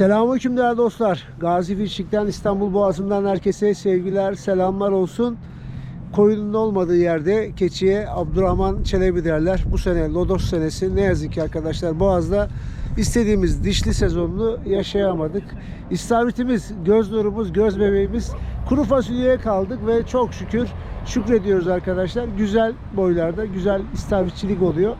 Selamünaleyküm değerli dostlar. Gazi Filçik'ten İstanbul Boğazı'ndan herkese sevgiler, selamlar olsun. Koyunun olmadığı yerde keçiye Abdurrahman Çelebi derler. Bu sene Lodos senesi ne yazık ki arkadaşlar Boğaz'da istediğimiz dişli sezonunu yaşayamadık. İstavritimiz, göz nurumuz, göz bebeğimiz kuru fasulyeye kaldık ve çok şükür şükrediyoruz arkadaşlar. Güzel boylarda, güzel istavritçilik oluyor.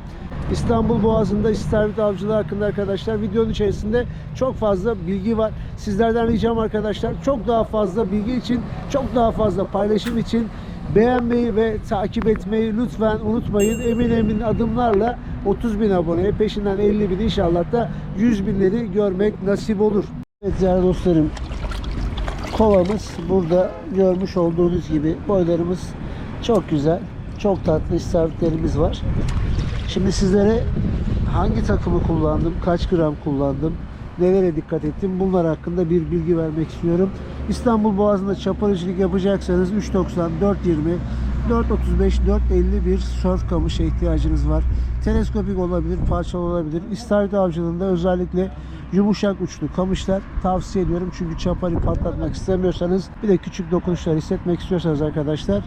İstanbul Boğazı'nda istavrit avcılığı hakkında arkadaşlar videonun içerisinde çok fazla bilgi var. Sizlerden ricam arkadaşlar çok daha fazla bilgi için, çok daha fazla paylaşım için beğenmeyi ve takip etmeyi lütfen unutmayın. Emin emin adımlarla 30 bin aboneye peşinden 50 bin inşallah da 100 binleri görmek nasip olur. Evet değerli dostlarım kovamız burada görmüş olduğunuz gibi boylarımız çok güzel. Çok tatlı istavritlerimiz var. Şimdi sizlere hangi takımı kullandım, kaç gram kullandım, nelere dikkat ettim bunlar hakkında bir bilgi vermek istiyorum. İstanbul Boğazı'nda çaparıcılık yapacaksanız 3.90, 4.20, 4.35, 4.50 bir surf kamışa ihtiyacınız var. Teleskopik olabilir, parçalı olabilir. İstavrit avcılığında özellikle yumuşak uçlu kamışlar tavsiye ediyorum. Çünkü çapari patlatmak istemiyorsanız bir de küçük dokunuşlar hissetmek istiyorsanız arkadaşlar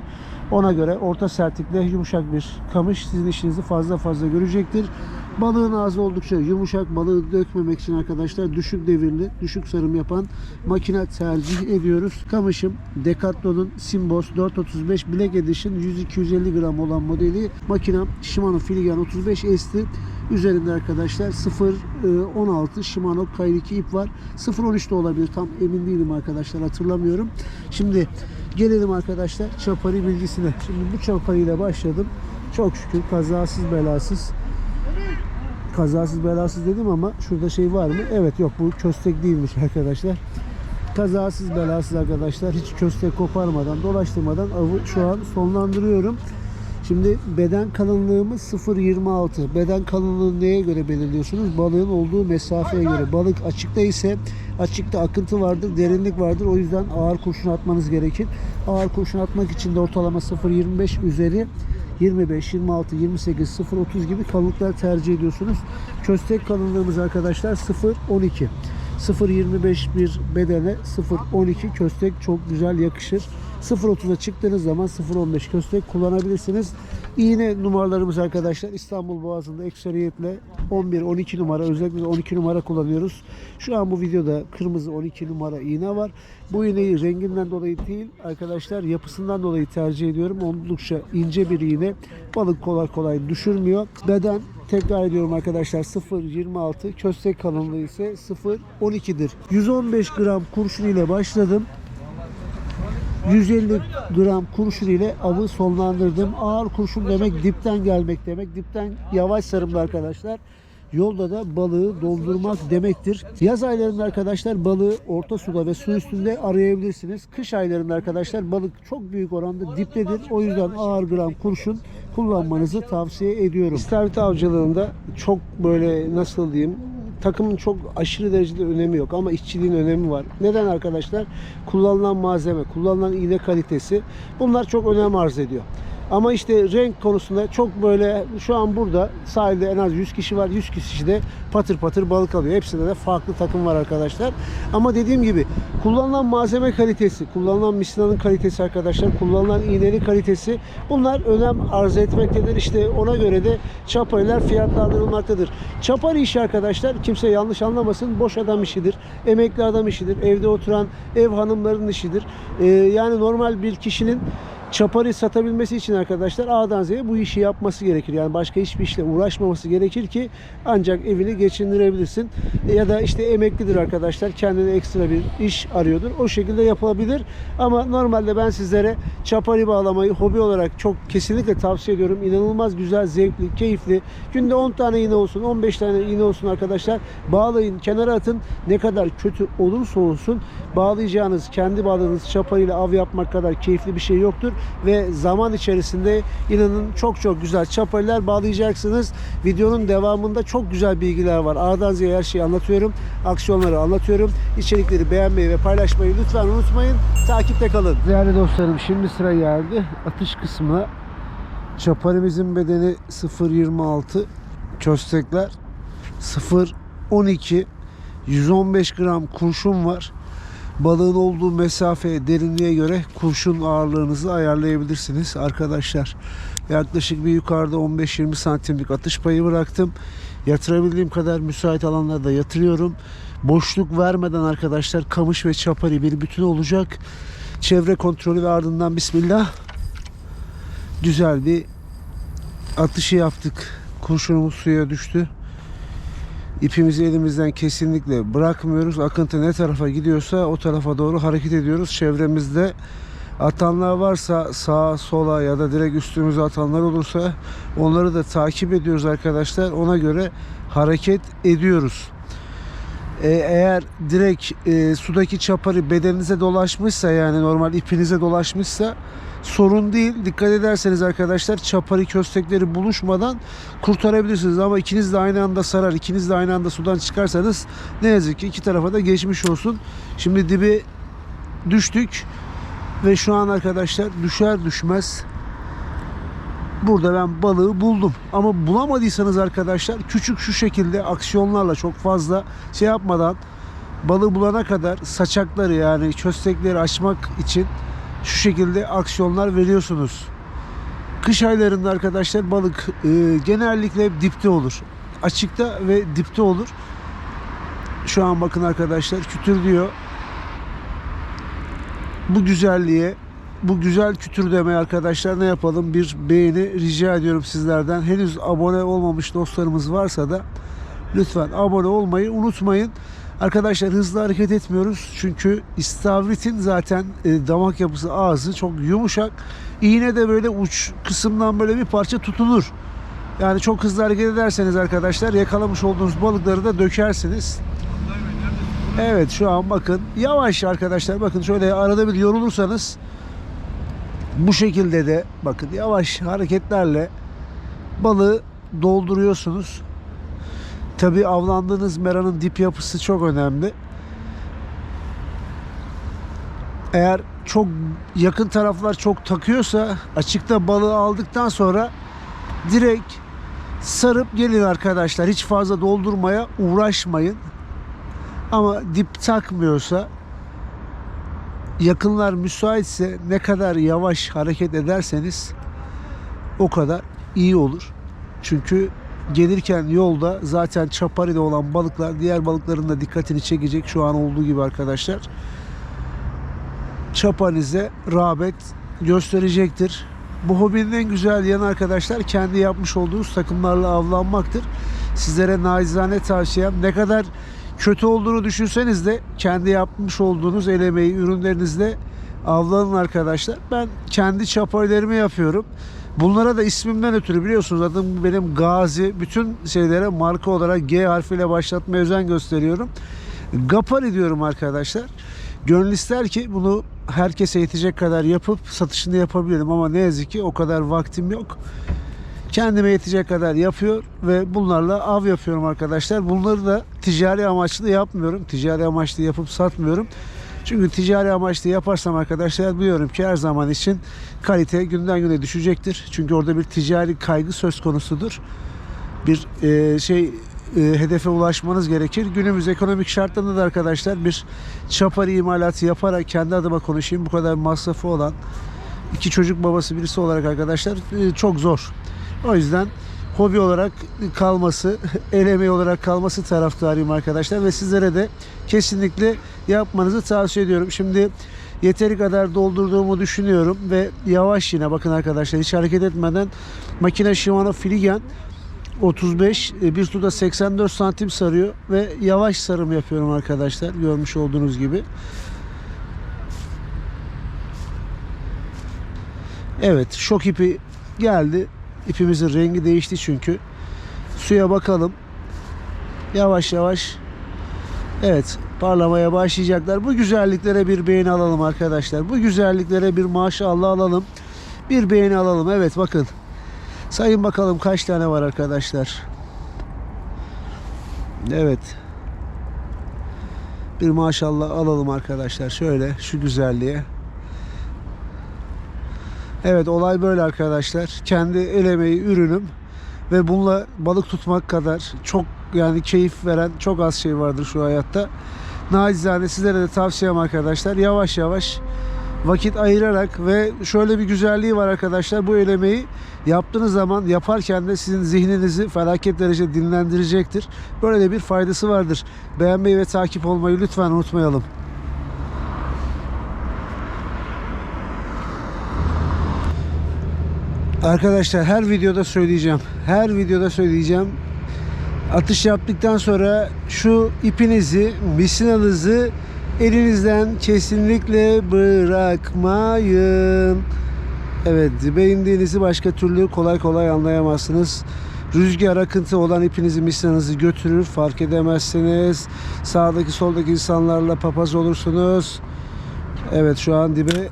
ona göre orta sertlikle yumuşak bir kamış sizin işinizi fazla fazla görecektir. Balığın ağzı oldukça yumuşak. Balığı dökmemek için arkadaşlar düşük devirli, düşük sarım yapan makine tercih ediyoruz. Kamışım Decathlon'un Simbos 435 Black Edition 100-250 gram olan modeli. Makinem Shimano Filigan 35 S'ti. Üzerinde arkadaşlar 0.16 Shimano K2 ip var. 0.13 de olabilir. Tam emin değilim arkadaşlar. Hatırlamıyorum. Şimdi gelelim arkadaşlar çapari bilgisine. Şimdi bu çapariyle başladım. Çok şükür kazasız belasız kazasız belasız dedim ama şurada şey var mı? Evet yok bu köstek değilmiş arkadaşlar. Kazasız belasız arkadaşlar hiç köstek koparmadan dolaştırmadan avı şu an sonlandırıyorum. Şimdi beden kalınlığımız 0.26. Beden kalınlığını neye göre belirliyorsunuz? Balığın olduğu mesafeye göre. Balık açıkta ise açıkta akıntı vardır, derinlik vardır. O yüzden ağır kurşun atmanız gerekir. Ağır kurşun atmak için de ortalama 0.25 üzeri 25, 26, 28, 0, 30 gibi kalınlıklar tercih ediyorsunuz. Köstek kalınlığımız arkadaşlar 0, 12. 0.25 bir bedene 0.12 köstek çok güzel yakışır. 0.30'a çıktığınız zaman 0.15 köstek kullanabilirsiniz. İğne numaralarımız arkadaşlar İstanbul Boğazı'nda ekseriyetle 11, 12 numara özellikle 12 numara kullanıyoruz. Şu an bu videoda kırmızı 12 numara iğne var. Bu iğneyi renginden dolayı değil arkadaşlar yapısından dolayı tercih ediyorum. Oldukça ince bir iğne. Balık kolay kolay düşürmüyor. Beden tekrar ediyorum arkadaşlar 0.26 köstek kalınlığı ise 0.12'dir. 115 gram kurşun ile başladım. 150 gram kurşun ile avı sonlandırdım. Ağır kurşun demek dipten gelmek demek. Dipten yavaş sarımlı arkadaşlar. Yolda da balığı doldurmak demektir. Yaz aylarında arkadaşlar balığı orta suda ve su üstünde arayabilirsiniz. Kış aylarında arkadaşlar balık çok büyük oranda diptedir. O yüzden ağır gram kurşun kullanmanızı tavsiye ediyorum. İstavrit avcılığında çok böyle nasıl diyeyim takımın çok aşırı derecede önemi yok ama işçiliğin önemi var. Neden arkadaşlar? Kullanılan malzeme, kullanılan iğne kalitesi bunlar çok önem arz ediyor. Ama işte renk konusunda çok böyle şu an burada sahilde en az 100 kişi var. 100 kişi de patır patır balık alıyor. Hepsinde de farklı takım var arkadaşlar. Ama dediğim gibi kullanılan malzeme kalitesi, kullanılan misinanın kalitesi arkadaşlar, kullanılan iğnenin kalitesi bunlar önem arz etmektedir. İşte ona göre de çapariler fiyatlandırılmaktadır. Çapari işi arkadaşlar kimse yanlış anlamasın boş adam işidir. Emekli adam işidir. Evde oturan ev hanımlarının işidir. Ee, yani normal bir kişinin çapari satabilmesi için arkadaşlar A'dan Z'ye bu işi yapması gerekir. Yani başka hiçbir işle uğraşmaması gerekir ki ancak evini geçindirebilirsin. Ya da işte emeklidir arkadaşlar. Kendine ekstra bir iş arıyordur. O şekilde yapılabilir. Ama normalde ben sizlere çapari bağlamayı hobi olarak çok kesinlikle tavsiye ediyorum. İnanılmaz güzel, zevkli, keyifli. Günde 10 tane iğne olsun, 15 tane iğne olsun arkadaşlar. Bağlayın, kenara atın. Ne kadar kötü olursa olsun bağlayacağınız, kendi bağladığınız çapariyle av yapmak kadar keyifli bir şey yoktur ve zaman içerisinde inanın çok çok güzel çapariler bağlayacaksınız. Videonun devamında çok güzel bilgiler var. A'dan Z'ye her şeyi anlatıyorum. Aksiyonları anlatıyorum. İçerikleri beğenmeyi ve paylaşmayı lütfen unutmayın. Takipte kalın. Değerli dostlarım şimdi sıra geldi. Atış kısmına çaparimizin bedeni 0.26 köstekler 0.12 115 gram kurşun var. Balığın olduğu mesafeye, derinliğe göre kurşun ağırlığınızı ayarlayabilirsiniz arkadaşlar. Yaklaşık bir yukarıda 15-20 santimlik atış payı bıraktım. Yatırabildiğim kadar müsait alanlarda yatırıyorum. Boşluk vermeden arkadaşlar kamış ve çapari bir bütün olacak. Çevre kontrolü ve ardından bismillah güzel bir atışı yaptık. Kurşunumuz suya düştü. İpimizi elimizden kesinlikle bırakmıyoruz. Akıntı ne tarafa gidiyorsa o tarafa doğru hareket ediyoruz. Çevremizde atanlar varsa sağa sola ya da direkt üstümüze atanlar olursa onları da takip ediyoruz arkadaşlar. Ona göre hareket ediyoruz. Ee, eğer direkt e, sudaki çaparı bedeninize dolaşmışsa yani normal ipinize dolaşmışsa sorun değil. Dikkat ederseniz arkadaşlar çapari köstekleri buluşmadan kurtarabilirsiniz. Ama ikiniz de aynı anda sarar, ikiniz de aynı anda sudan çıkarsanız ne yazık ki iki tarafa da geçmiş olsun. Şimdi dibi düştük ve şu an arkadaşlar düşer düşmez burada ben balığı buldum. Ama bulamadıysanız arkadaşlar küçük şu şekilde aksiyonlarla çok fazla şey yapmadan balığı bulana kadar saçakları yani köstekleri açmak için şu şekilde aksiyonlar veriyorsunuz. Kış aylarında arkadaşlar balık e, genellikle hep dipte olur. Açıkta ve dipte olur. Şu an bakın arkadaşlar kütür diyor. Bu güzelliğe bu güzel kütür demeye arkadaşlar ne yapalım? Bir beğeni rica ediyorum sizlerden. Henüz abone olmamış dostlarımız varsa da lütfen abone olmayı unutmayın. Arkadaşlar hızlı hareket etmiyoruz. Çünkü istavritin zaten e, damak yapısı ağzı çok yumuşak. İğne de böyle uç kısımdan böyle bir parça tutunur. Yani çok hızlı hareket ederseniz arkadaşlar yakalamış olduğunuz balıkları da dökersiniz. Evet şu an bakın yavaş arkadaşlar bakın şöyle arada bir yorulursanız bu şekilde de bakın yavaş hareketlerle balığı dolduruyorsunuz. Tabi avlandığınız meranın dip yapısı çok önemli. Eğer çok yakın taraflar çok takıyorsa açıkta balığı aldıktan sonra direkt sarıp gelin arkadaşlar. Hiç fazla doldurmaya uğraşmayın. Ama dip takmıyorsa yakınlar müsaitse ne kadar yavaş hareket ederseniz o kadar iyi olur. Çünkü gelirken yolda zaten çaparide olan balıklar diğer balıkların da dikkatini çekecek şu an olduğu gibi arkadaşlar. Çapanize rağbet gösterecektir. Bu hobinin en güzel yanı arkadaşlar kendi yapmış olduğunuz takımlarla avlanmaktır. Sizlere naizane tavsiyem ne kadar kötü olduğunu düşünseniz de kendi yapmış olduğunuz el emeği ürünlerinizle avlanın arkadaşlar. Ben kendi çaparilerimi yapıyorum. Bunlara da ismimden ötürü biliyorsunuz adım benim Gazi. Bütün şeylere marka olarak G harfiyle başlatmaya özen gösteriyorum. Gapari diyorum arkadaşlar. Gönül ister ki bunu herkese yetecek kadar yapıp satışını yapabilirim ama ne yazık ki o kadar vaktim yok. Kendime yetecek kadar yapıyor ve bunlarla av yapıyorum arkadaşlar. Bunları da ticari amaçlı yapmıyorum. Ticari amaçlı yapıp satmıyorum. Çünkü ticari amaçlı yaparsam arkadaşlar biliyorum ki her zaman için kalite günden güne düşecektir. Çünkü orada bir ticari kaygı söz konusudur. Bir e, şey e, hedefe ulaşmanız gerekir. Günümüz ekonomik şartlarında da arkadaşlar bir çapari imalatı yaparak kendi adıma konuşayım. Bu kadar masrafı olan iki çocuk babası birisi olarak arkadaşlar e, çok zor. O yüzden hobi olarak kalması, el emeği olarak kalması taraftarıyım arkadaşlar ve sizlere de kesinlikle yapmanızı tavsiye ediyorum. Şimdi yeteri kadar doldurduğumu düşünüyorum ve yavaş yine bakın arkadaşlar hiç hareket etmeden makine Shimano Filigen 35 e, bir suda 84 santim sarıyor ve yavaş sarım yapıyorum arkadaşlar görmüş olduğunuz gibi. Evet şok ipi geldi. İpimizin rengi değişti çünkü. Suya bakalım. Yavaş yavaş Evet parlamaya başlayacaklar. Bu güzelliklere bir beğeni alalım arkadaşlar. Bu güzelliklere bir maşallah alalım. Bir beğeni alalım. Evet bakın. Sayın bakalım kaç tane var arkadaşlar. Evet. Bir maşallah alalım arkadaşlar. Şöyle şu güzelliğe. Evet olay böyle arkadaşlar. Kendi el emeği ürünüm ve bununla balık tutmak kadar çok yani keyif veren çok az şey vardır şu hayatta. Nacizane sizlere de tavsiyem arkadaşlar yavaş yavaş vakit ayırarak ve şöyle bir güzelliği var arkadaşlar bu elemeyi yaptığınız zaman yaparken de sizin zihninizi felaket derece dinlendirecektir. Böyle de bir faydası vardır. Beğenmeyi ve takip olmayı lütfen unutmayalım. Arkadaşlar her videoda söyleyeceğim. Her videoda söyleyeceğim. Atış yaptıktan sonra şu ipinizi, misinanızı elinizden kesinlikle bırakmayın. Evet, dibe indiğinizi başka türlü kolay kolay anlayamazsınız. Rüzgar akıntı olan ipinizi misinanızı götürür, fark edemezsiniz. Sağdaki soldaki insanlarla papaz olursunuz. Evet şu an dibe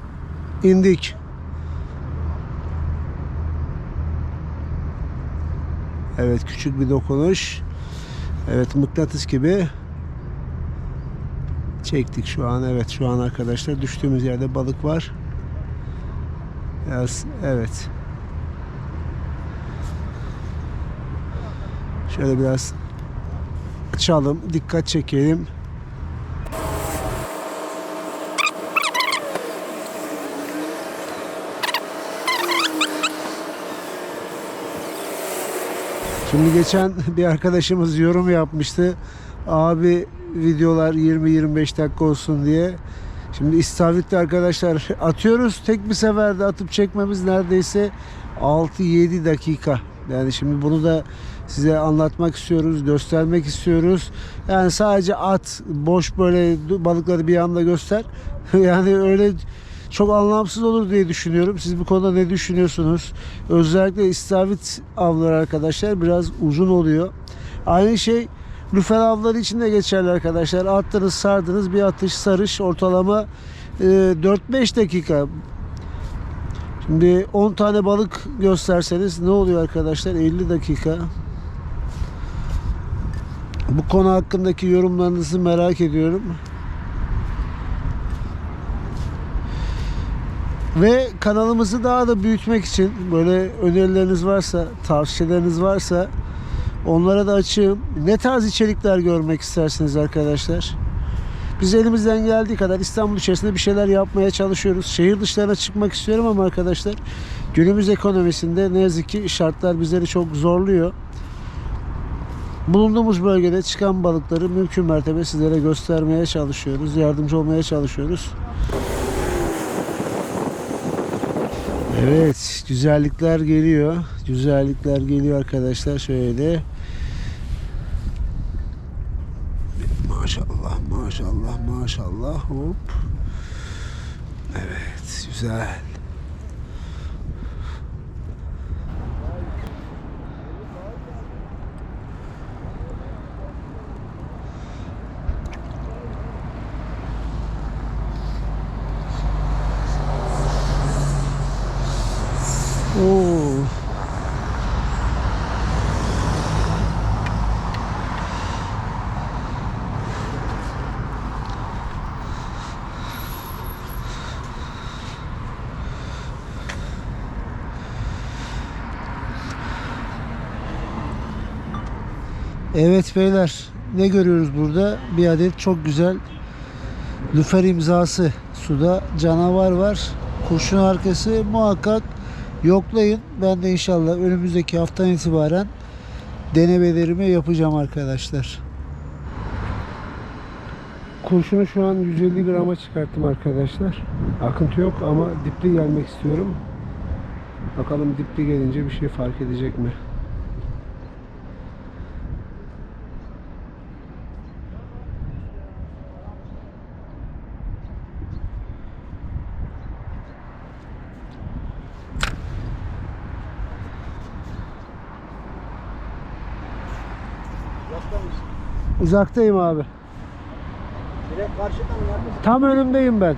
indik. Evet küçük bir dokunuş. Evet mıknatıs gibi çektik şu an. Evet şu an arkadaşlar düştüğümüz yerde balık var. Biraz, evet. Şöyle biraz açalım, dikkat çekelim. Şimdi geçen bir arkadaşımız yorum yapmıştı. Abi videolar 20-25 dakika olsun diye. Şimdi istavritli arkadaşlar atıyoruz. Tek bir seferde atıp çekmemiz neredeyse 6-7 dakika. Yani şimdi bunu da size anlatmak istiyoruz, göstermek istiyoruz. Yani sadece at, boş böyle balıkları bir anda göster. yani öyle çok anlamsız olur diye düşünüyorum. Siz bu konuda ne düşünüyorsunuz? Özellikle istavrit avları arkadaşlar biraz uzun oluyor. Aynı şey lüfer avları için de geçerli arkadaşlar. Attınız, sardınız bir atış, sarış ortalama e, 4-5 dakika. Şimdi 10 tane balık gösterseniz ne oluyor arkadaşlar? 50 dakika. Bu konu hakkındaki yorumlarınızı merak ediyorum. Ve kanalımızı daha da büyütmek için böyle önerileriniz varsa, tavsiyeleriniz varsa onlara da açığım. Ne tarz içerikler görmek istersiniz arkadaşlar? Biz elimizden geldiği kadar İstanbul içerisinde bir şeyler yapmaya çalışıyoruz. Şehir dışlarına çıkmak istiyorum ama arkadaşlar günümüz ekonomisinde ne yazık ki şartlar bizleri çok zorluyor. Bulunduğumuz bölgede çıkan balıkları mümkün mertebe sizlere göstermeye çalışıyoruz. Yardımcı olmaya çalışıyoruz. Evet, güzellikler geliyor. Güzellikler geliyor arkadaşlar şöyle. Maşallah, maşallah, maşallah. Hop. Evet, güzel. Evet beyler ne görüyoruz burada? Bir adet çok güzel lüfer imzası suda canavar var. Kurşun arkası muhakkak yoklayın. Ben de inşallah önümüzdeki haftadan itibaren denemelerimi yapacağım arkadaşlar. Kurşunu şu an 150 grama çıkarttım arkadaşlar. Akıntı yok ama dipli gelmek istiyorum. Bakalım dipli gelince bir şey fark edecek mi? Uzaktayım abi. Direkt karşıdan neredesin? Tam önümdeyim ben.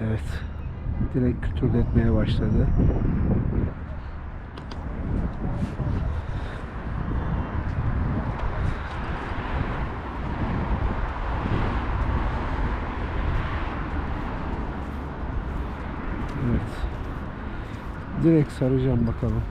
Evet. direkt kütürdetmeye başladı. Evet. Direkt saracağım bakalım.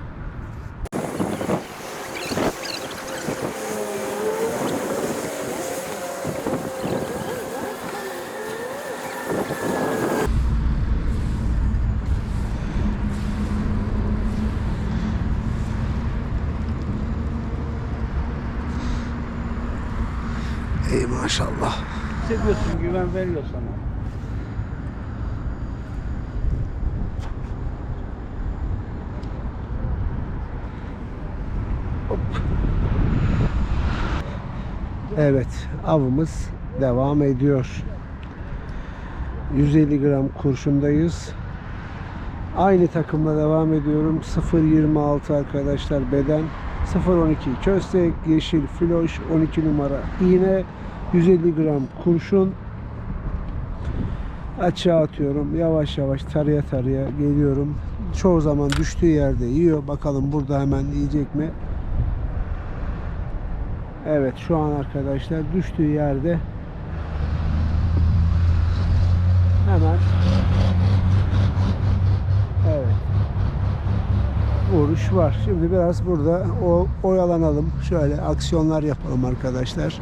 Evet, avımız devam ediyor. 150 gram kurşundayız. Aynı takımla devam ediyorum. 0.26 arkadaşlar beden. 0.12 köstek, yeşil floş, 12 numara iğne, 150 gram kurşun. Açığa atıyorum. Yavaş yavaş taraya taraya geliyorum. Çoğu zaman düştüğü yerde yiyor. Bakalım burada hemen yiyecek mi? Evet şu an arkadaşlar düştüğü yerde hemen evet vuruş var. Şimdi biraz burada oyalanalım. Şöyle aksiyonlar yapalım arkadaşlar.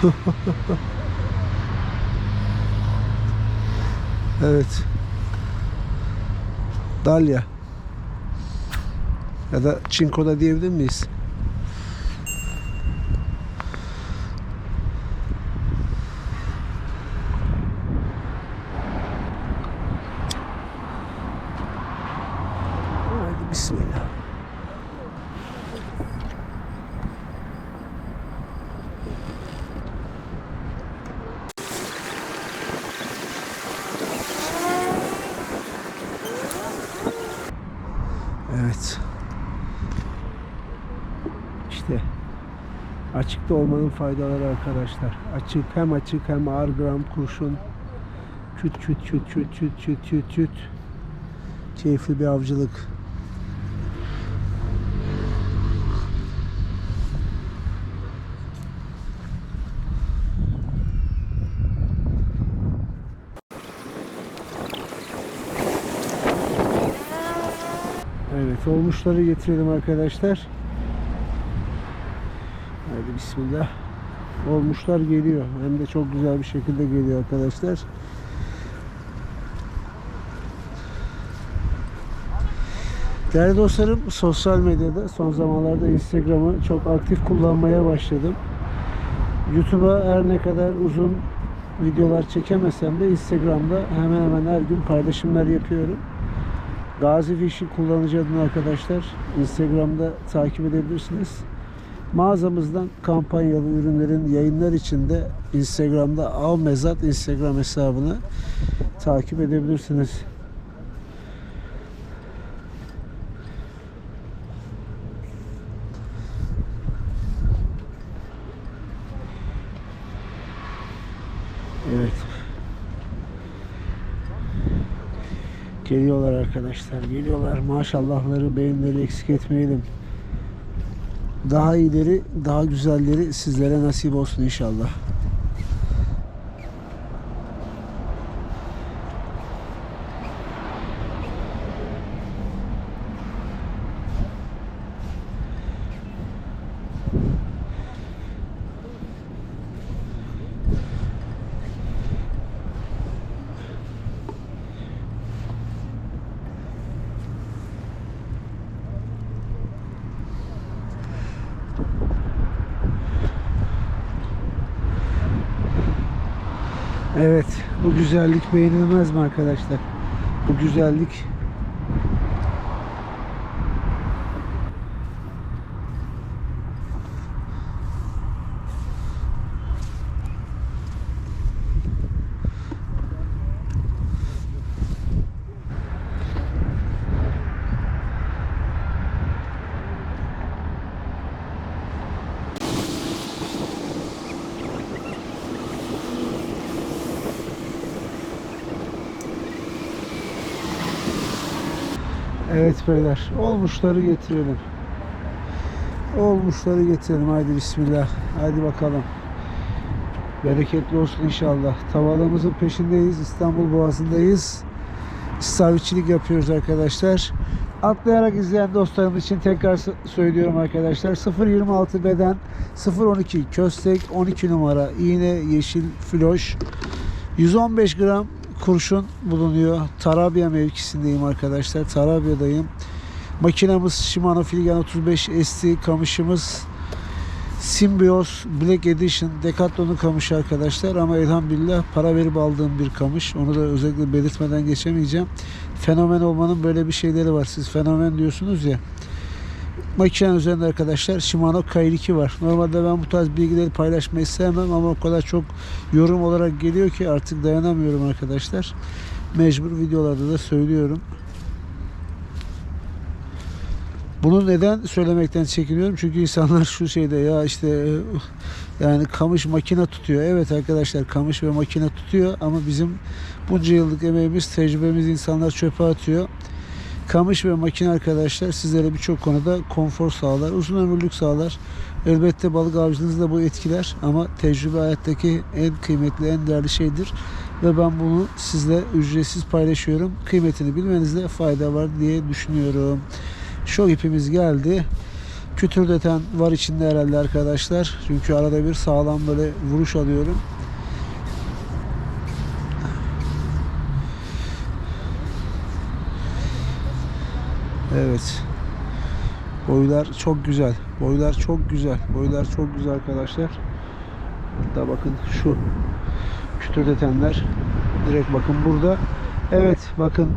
Evet. Dalya. Ya da Çinko'da diyebilir miyiz? Haydi bismillah. Evet. İşte açıkta olmanın faydaları arkadaşlar. Açık hem açık hem ağır gram kurşun. Küt küt küt küt küt küt küt küt. Keyifli bir avcılık. Evet olmuşları getirelim arkadaşlar. Hadi bismillah. Olmuşlar geliyor. Hem de çok güzel bir şekilde geliyor arkadaşlar. Değerli dostlarım sosyal medyada son zamanlarda Instagram'ı çok aktif kullanmaya başladım. YouTube'a her ne kadar uzun videolar çekemesem de Instagram'da hemen hemen her gün paylaşımlar yapıyorum. Gazi Fish'i kullanıcı adına arkadaşlar Instagram'da takip edebilirsiniz. Mağazamızdan kampanyalı ürünlerin yayınlar içinde Instagram'da Av Mezat Instagram hesabını takip edebilirsiniz. Evet. Geliyorlar arkadaşlar. Geliyorlar. Maşallahları, beğenileri eksik etmeyelim. Daha iyileri, daha güzelleri sizlere nasip olsun inşallah. Evet, bu güzellik beğenilmez mi arkadaşlar? Bu güzellik Evet beyler. Olmuşları getirelim. Olmuşları getirelim. Haydi bismillah. Haydi bakalım. Bereketli olsun inşallah. Tavalığımızın peşindeyiz. İstanbul Boğazı'ndayız. İstavritçilik yapıyoruz arkadaşlar. Atlayarak izleyen dostlarım için tekrar söylüyorum arkadaşlar. 0.26 beden, 0.12 köstek, 12 numara iğne, yeşil floş. 115 gram kurşun bulunuyor. Tarabya mevkisindeyim arkadaşlar. Tarabya'dayım. Makinamız Shimano Filgan 35 ST kamışımız Symbios Black Edition Decathlon'un kamışı arkadaşlar ama elhamdülillah para verip aldığım bir kamış. Onu da özellikle belirtmeden geçemeyeceğim. Fenomen olmanın böyle bir şeyleri var. Siz fenomen diyorsunuz ya. Makinenin üzerinde arkadaşlar Shimano K2 var. Normalde ben bu tarz bilgileri paylaşmayı sevmem ama o kadar çok yorum olarak geliyor ki artık dayanamıyorum arkadaşlar. Mecbur videolarda da söylüyorum. Bunu neden söylemekten çekiniyorum? Çünkü insanlar şu şeyde ya işte yani kamış makine tutuyor. Evet arkadaşlar kamış ve makine tutuyor ama bizim bunca yıllık emeğimiz, tecrübemiz insanlar çöpe atıyor. Kamış ve makine arkadaşlar sizlere birçok konuda konfor sağlar, uzun ömürlük sağlar. Elbette balık avcılığınızı da bu etkiler ama tecrübe hayattaki en kıymetli, en değerli şeydir. Ve ben bunu sizle ücretsiz paylaşıyorum. Kıymetini bilmenizde fayda var diye düşünüyorum. Şok ipimiz geldi. Kütürdeten var içinde herhalde arkadaşlar. Çünkü arada bir sağlam böyle vuruş alıyorum. Evet. Boylar çok güzel. Boylar çok güzel. Boylar çok güzel arkadaşlar. Hatta bakın şu kütürdetenler direkt bakın burada. Evet bakın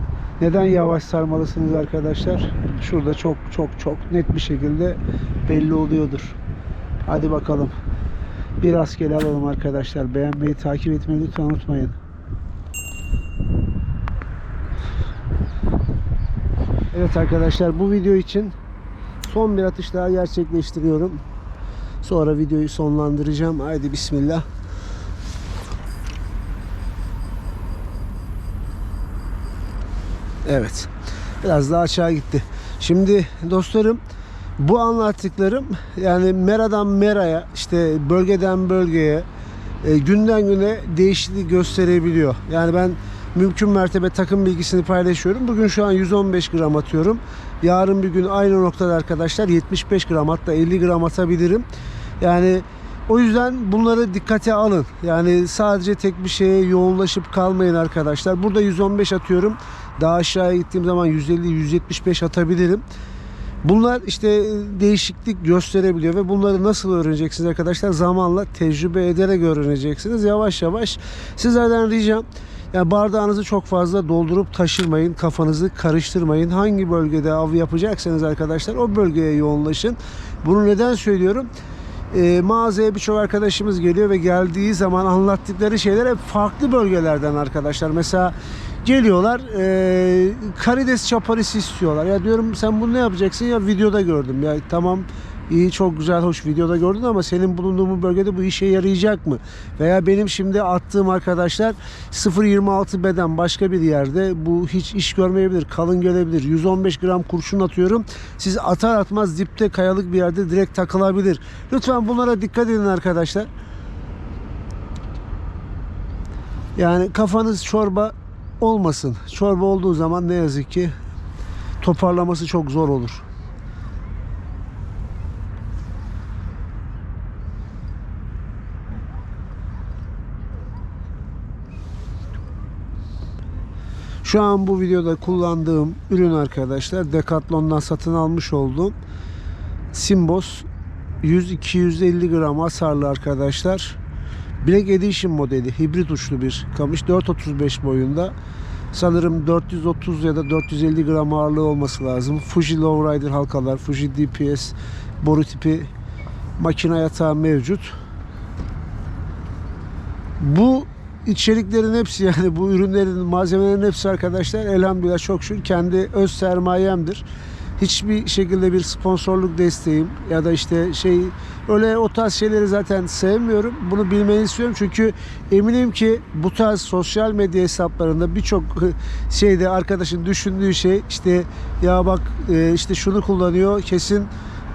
neden yavaş sarmalısınız arkadaşlar? Şurada çok çok çok net bir şekilde belli oluyordur. Hadi bakalım. Bir rastgele alalım arkadaşlar. Beğenmeyi, takip etmeyi lütfen unutmayın. Evet arkadaşlar bu video için son bir atış daha gerçekleştiriyorum. Sonra videoyu sonlandıracağım. Haydi bismillah. Evet. Biraz daha aşağı gitti. Şimdi dostlarım bu anlattıklarım yani meradan meraya işte bölgeden bölgeye e, günden güne değişiklik gösterebiliyor. Yani ben mümkün mertebe takım bilgisini paylaşıyorum. Bugün şu an 115 gram atıyorum. Yarın bir gün aynı noktada arkadaşlar 75 gram hatta 50 gram atabilirim. Yani o yüzden bunları dikkate alın. Yani sadece tek bir şeye yoğunlaşıp kalmayın arkadaşlar. Burada 115 atıyorum. Daha aşağıya gittiğim zaman 150-175 atabilirim. Bunlar işte değişiklik gösterebiliyor ve bunları nasıl öğreneceksiniz arkadaşlar? Zamanla tecrübe ederek öğreneceksiniz. Yavaş yavaş sizlerden ricam yani bardağınızı çok fazla doldurup taşırmayın. Kafanızı karıştırmayın. Hangi bölgede av yapacaksanız arkadaşlar o bölgeye yoğunlaşın. Bunu neden söylüyorum? e, mağazaya birçok arkadaşımız geliyor ve geldiği zaman anlattıkları şeyler hep farklı bölgelerden arkadaşlar. Mesela geliyorlar e, karides çaparisi istiyorlar. Ya diyorum sen bunu ne yapacaksın? Ya videoda gördüm. Ya tamam iyi çok güzel hoş videoda gördün ama senin bulunduğun bu bölgede bu işe yarayacak mı? Veya benim şimdi attığım arkadaşlar 0.26 beden başka bir yerde bu hiç iş görmeyebilir. Kalın gelebilir. 115 gram kurşun atıyorum. Siz atar atmaz dipte kayalık bir yerde direkt takılabilir. Lütfen bunlara dikkat edin arkadaşlar. Yani kafanız çorba olmasın. Çorba olduğu zaman ne yazık ki toparlaması çok zor olur. Şu an bu videoda kullandığım ürün arkadaşlar Decathlon'dan satın almış olduğum Simbos 100-250 gram hasarlı arkadaşlar. Black Edition modeli hibrit uçlu bir kamış 4.35 boyunda. Sanırım 430 ya da 450 gram ağırlığı olması lazım. Fuji Lowrider halkalar, Fuji DPS boru tipi makine yatağı mevcut. Bu içeriklerin hepsi yani bu ürünlerin malzemelerin hepsi arkadaşlar elhamdülillah çok şükür kendi öz sermayemdir. hiçbir şekilde bir sponsorluk desteğim ya da işte şey öyle o tarz şeyleri zaten sevmiyorum. Bunu bilmeni istiyorum çünkü eminim ki bu tarz sosyal medya hesaplarında birçok şeyde arkadaşın düşündüğü şey işte ya bak e, işte şunu kullanıyor kesin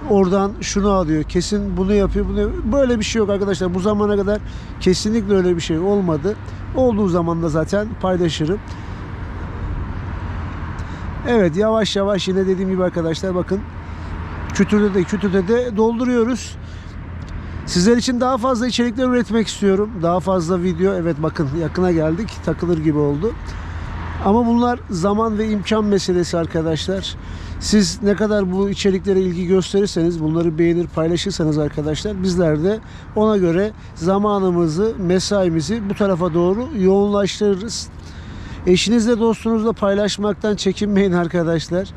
oradan şunu alıyor. Kesin bunu yapıyor. Bunu yapıyor. Böyle bir şey yok arkadaşlar. Bu zamana kadar kesinlikle öyle bir şey olmadı. Olduğu zaman da zaten paylaşırım. Evet yavaş yavaş yine dediğim gibi arkadaşlar bakın kütürde de kütürde de dolduruyoruz. Sizler için daha fazla içerikler üretmek istiyorum. Daha fazla video. Evet bakın yakına geldik. Takılır gibi oldu. Ama bunlar zaman ve imkan meselesi arkadaşlar. Siz ne kadar bu içeriklere ilgi gösterirseniz, bunları beğenir, paylaşırsanız arkadaşlar bizler de ona göre zamanımızı, mesaimizi bu tarafa doğru yoğunlaştırırız. Eşinizle, dostunuzla paylaşmaktan çekinmeyin arkadaşlar.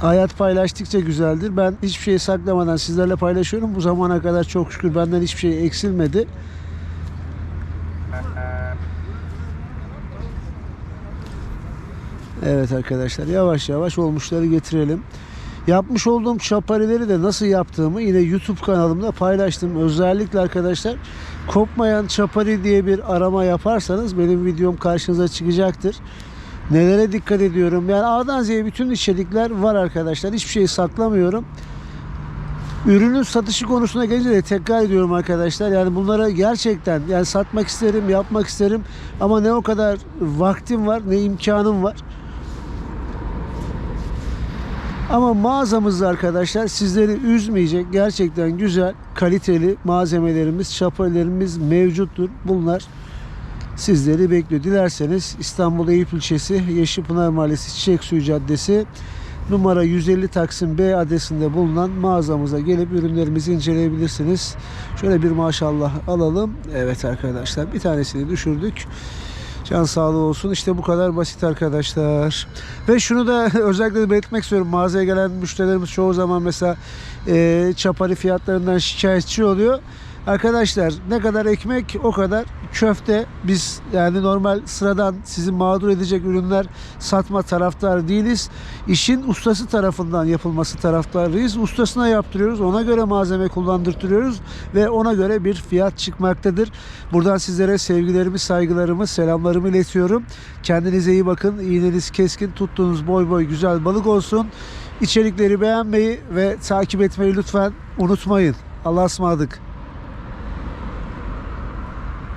Hayat paylaştıkça güzeldir. Ben hiçbir şeyi saklamadan sizlerle paylaşıyorum. Bu zamana kadar çok şükür benden hiçbir şey eksilmedi. Evet arkadaşlar yavaş yavaş olmuşları getirelim. Yapmış olduğum çaparileri de nasıl yaptığımı yine YouTube kanalımda paylaştım. Özellikle arkadaşlar kopmayan çapari diye bir arama yaparsanız benim videom karşınıza çıkacaktır. Nelere dikkat ediyorum? Yani A'dan Z'ye bütün içerikler var arkadaşlar. Hiçbir şeyi saklamıyorum. Ürünün satışı konusuna gelince de tekrar ediyorum arkadaşlar. Yani bunlara gerçekten yani satmak isterim, yapmak isterim ama ne o kadar vaktim var, ne imkanım var. Ama mağazamızda arkadaşlar sizleri üzmeyecek gerçekten güzel, kaliteli malzemelerimiz, şapalarımız mevcuttur. Bunlar sizleri bekliyor. Dilerseniz İstanbul Eyüp ilçesi Yeşilpınar Mahallesi Çiçek Suyu Caddesi numara 150 Taksim B adresinde bulunan mağazamıza gelip ürünlerimizi inceleyebilirsiniz. Şöyle bir maşallah alalım. Evet arkadaşlar bir tanesini düşürdük. Can sağlığı olsun. İşte bu kadar basit arkadaşlar. Ve şunu da özellikle de belirtmek istiyorum. Mağazaya gelen müşterilerimiz çoğu zaman mesela e, çapari fiyatlarından şikayetçi oluyor. Arkadaşlar ne kadar ekmek o kadar köfte. Biz yani normal sıradan sizi mağdur edecek ürünler satma taraftar değiliz. İşin ustası tarafından yapılması taraftarıyız. Ustasına yaptırıyoruz. Ona göre malzeme kullandırtıyoruz ve ona göre bir fiyat çıkmaktadır. Buradan sizlere sevgilerimi, saygılarımı, selamlarımı iletiyorum. Kendinize iyi bakın. İğneniz keskin, tuttuğunuz boy boy güzel balık olsun. İçerikleri beğenmeyi ve takip etmeyi lütfen unutmayın. Allah'a ısmarladık.